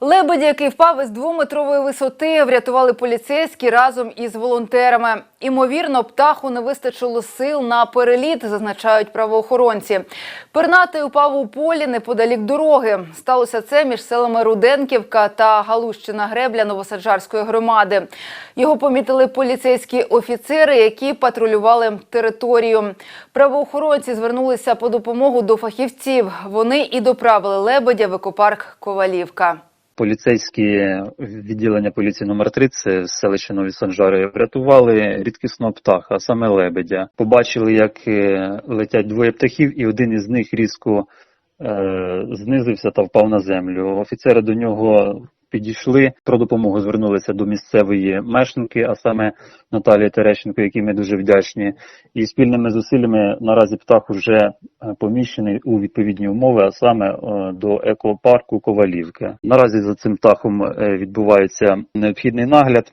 Лебедя, який впав із двометрової висоти, врятували поліцейські разом із волонтерами. Імовірно, птаху не вистачило сил на переліт, зазначають правоохоронці. Пернатий упав у полі неподалік дороги. Сталося це між селами Руденківка та Галущина Гребля Новосаджарської громади. Його помітили поліцейські офіцери, які патрулювали територію. Правоохоронці звернулися по допомогу до фахівців. Вони і доправили лебедя в екопарк Ковалівка. Поліцейські відділення поліції номер 3 це селище Нові Санжари врятували рідкісного птаха, саме лебедя. Побачили, як е, летять двоє птахів, і один із них різко е, знизився та впав на землю. Офіцери до нього підійшли, про допомогу звернулися до місцевої мешканки, а саме Наталії Терещенко, якій ми дуже вдячні. І спільними зусиллями наразі птах вже е, поміщений у відповідні умови, а саме е, до екопарку Ковалівки. Наразі за цим птахом е, відбувається необхідний нагляд.